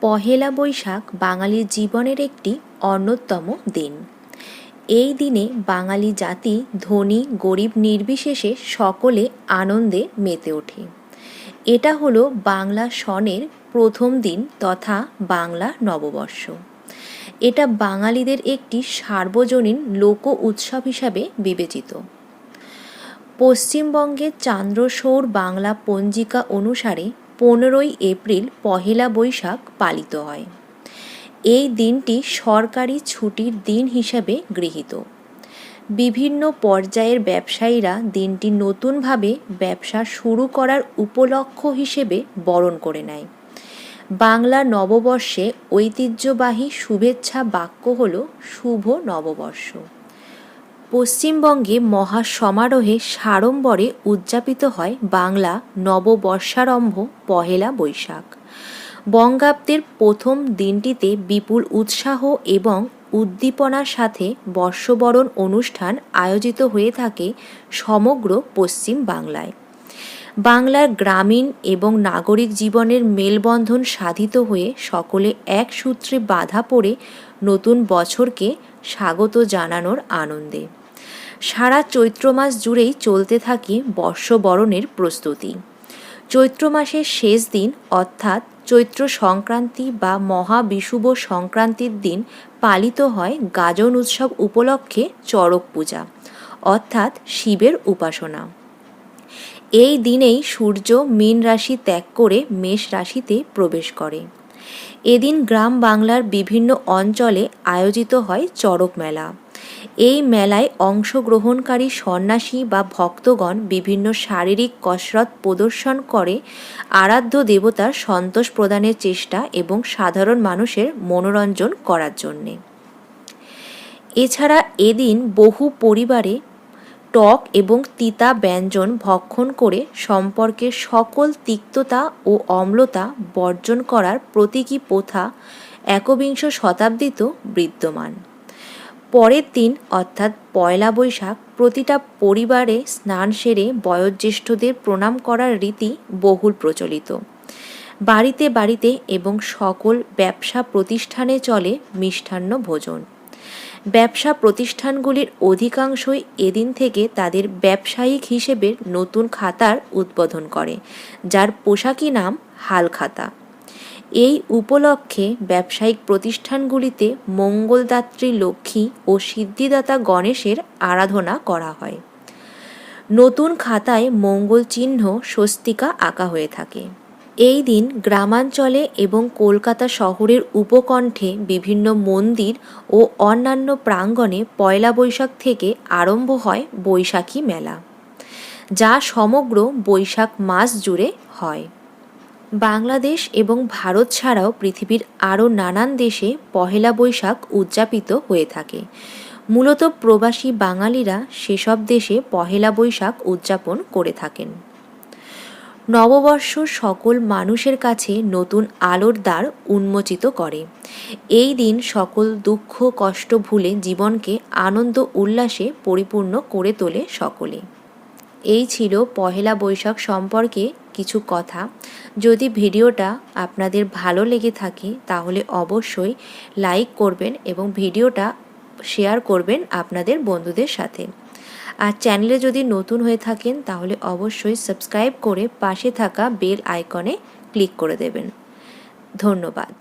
পহেলা বৈশাখ বাঙালির জীবনের একটি অন্যতম দিন। এই দিনে বাঙালি জাতি, ধনী, গরিব, নির্বিশেষে সকলে আনন্দে মেতে ওঠে। এটা হলো বাংলা সনের প্রথম দিন তথা বাংলা নববর্ষ। এটা বাঙালিদের একটি সার্বজনীন লোক উৎসব হিসাবে বিবেচিত। পশ্চিমবঙ্গের চান্দ্রসৌর বাংলা পঞ্জিকা অনুসারে পনেরোই এপ্রিল পহেলা বৈশাখ পালিত হয়। এই দিনটি সরকারি ছুটির দিন হিসাবে গৃহীত। বিভিন্ন পর্যায়ের ব্যবসায়ীরা দিনটি নতুনভাবে ব্যবসা শুরু করার উপলক্ষ হিসেবে বরণ করে নেয়। বাংলা নববর্ষে ঐতিহ্যবাহী শুভেচ্ছা বাক্য হল শুভ নববর্ষ। পশ্চিমবঙ্গে মহা সমারোহে সাড়ম্বরে উদযাপিত হয় বাংলা নববর্ষারম্ভ পহেলা বৈশাখ। বঙ্গাব্দের প্রথম দিনটিতে বিপুল উৎসাহ এবং উদ্দীপনার সাথে বর্ষবরণ অনুষ্ঠান আয়োজিত হয়ে থাকে সমগ্র পশ্চিম বাংলায়। বাংলার গ্রামীণ এবং নাগরিক জীবনের মেলবন্ধন সাধিত হয়ে সকলে এক সূত্রে বাধা পড়ে নতুন বছরকে স্বাগত জানানোর আনন্দে। সারা চৈত্র মাস জুড়েই চলতে থাকে বর্ষবরণের প্রস্তুতি। চৈত্র মাসের শেষ দিন অর্থাৎ চৈত্র সংক্রান্তি বা মহাবিষুব সংক্রান্তির দিন পালিত হয় গাজন উৎসব উপলক্ষে চড়ক পূজা, অর্থাৎ শিবের উপাসনা। এই দিনেই সূর্য মীন রাশি ত্যাগ করে মেষ রাশিতে প্রবেশ করে। এদিন গ্রাম বাংলার বিভিন্ন অঞ্চলে আয়োজিত হয় চড়ক মেলা। এই মেলায় অংশগ্রহণকারী সন্ন্যাসী বা ভক্তগণ বিভিন্ন শারীরিক কসরত প্রদর্শন করে, আরাধ্য দেবতার সন্তোষ প্রদানের চেষ্টা এবং সাধারণ মানুষের মনোরঞ্জন করার জন্যে। এছাড়া এদিন বহু পরিবারে টক এবং তিতা ব্যঞ্জন ভক্ষণ করে সম্পর্কের সকল তিক্ততা ও অম্লতা বর্জন করার প্রতীকী প্রথা একবিংশ শতাব্দীতেও বিদ্যমান। পরের দিন, অর্থাৎ পয়লা বৈশাখ, প্রতিটা পরিবারে স্নান সেরে বয়োজ্যেষ্ঠদের প্রণাম করার রীতি বহুল প্রচলিত। বাড়িতে বাড়িতে এবং সকল ব্যবসা প্রতিষ্ঠানে চলে মিষ্টান্ন ভোজন। ব্যবসা প্রতিষ্ঠানগুলির অধিকাংশই এদিন থেকে তাদের ব্যবসায়িক হিসেবে নতুন খাতার উদ্বোধন করে, যার পোশাকি নাম হালখাতা। এই উপলক্ষে ব্যবসায়িক প্রতিষ্ঠানগুলিতে মঙ্গলদাত্রী লক্ষ্মী ও সিদ্ধিদাতা গণেশের আরাধনা করা হয়। নতুন খাতায় মঙ্গল চিহ্ন স্বস্তিকা আঁকা হয়ে থাকে। এই দিন গ্রামাঞ্চলে এবং কলকাতা শহরের উপকণ্ঠে বিভিন্ন মন্দির ও অন্যান্য প্রাঙ্গণে পয়লা বৈশাখ থেকে আরম্ভ হয় বৈশাখী মেলা, যা সমগ্র বৈশাখ মাস জুড়ে হয়। বাংলাদেশ এবং ভারত ছাড়াও পৃথিবীর আরও নানান দেশে পহেলা বৈশাখ উদযাপিত হয়ে থাকে। মূলত প্রবাসী বাঙালিরা সেসব দেশে পহেলা বৈশাখ উদযাপন করে থাকেন। নববর্ষ সকল মানুষের কাছে নতুন আলোর দ্বার উন্মোচিত করে। এই দিন সকল দুঃখ কষ্ট ভুলে জীবনকে আনন্দ উল্লাসে পরিপূর্ণ করে তোলে সকলে। এই ছিল পহেলা বৈশাখ সম্পর্কে কিছু কথা। যদি ভিডিওটা আপনাদের ভালো লেগে থাকে, তাহলে অবশ্যই লাইক করবেন এবং ভিডিওটা শেয়ার করবেন আপনাদের বন্ধুদের সাথে। আর চ্যানেলে যদি নতুন হয়ে থাকেন, তাহলে অবশ্যই সাবস্ক্রাইব করে পাশে থাকা বেল আইকনে ক্লিক করে দেবেন। ধন্যবাদ।